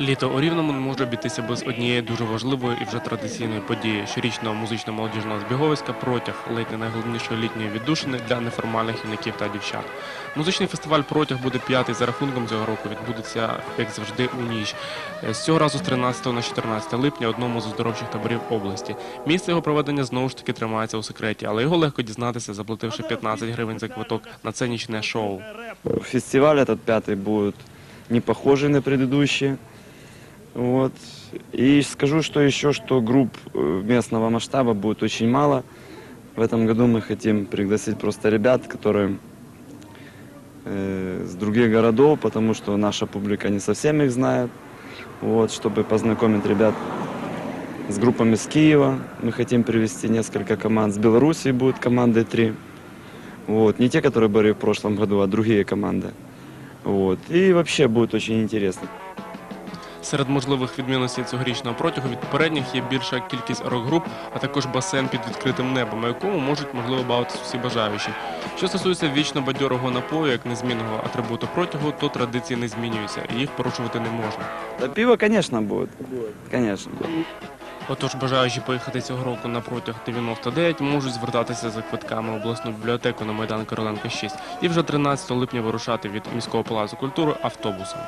Літо у Рівному не може обійтися без однієї дуже важливої і вже традиційної події щорічного музично-молодіжного збіговиська протяг ледь не найголовнішої літньої віддушини для неформальних юнаків та дівчат. Музичний фестиваль протяг буде п'ятий за рахунком цього року. Відбудеться як завжди у ніч. Е, З цього разу з 13 на 14 липня в одному з оздоровчих таборів області. Місце його проведення знову ж таки тримається у секреті, але його легко дізнатися, заплативши 15 гривень за квиток на це нічне шоу. Фестиваль этот пятый будет не похожий на предыдущие. Вот. И скажу, что еще, что групп э, местного масштаба будет очень мало. В этом году мы хотим пригласить просто ребят, которые э, с других городов, потому что наша публика не совсем их знает. Вот, чтобы познакомить ребят с группами с Киева. Мы хотим привести несколько команд. С Белоруссии будет команды три. Вот. Не те, которые были в прошлом году, а другие команды. Вот. И вообще будет очень интересно. Серед можливих відмінностей цьогорічного протягу від попередніх є більша кількість рок-груп, а також басейн під відкритим небом, на якому можуть можливо бавитися всі бажаючі. Що стосується вічно бадьорого напою, як незмінного атрибуту протягу, то традиції не змінюються і їх порушувати не можна. Да пиво, конечно, будет. Конечно. Отож, бажаючі поїхати цього року на протяг 99 можуть звертатися за квитками в обласну бібліотеку на Майдан Короленка 6 і вже 13 липня вирушати від міського палацу культури автобусом.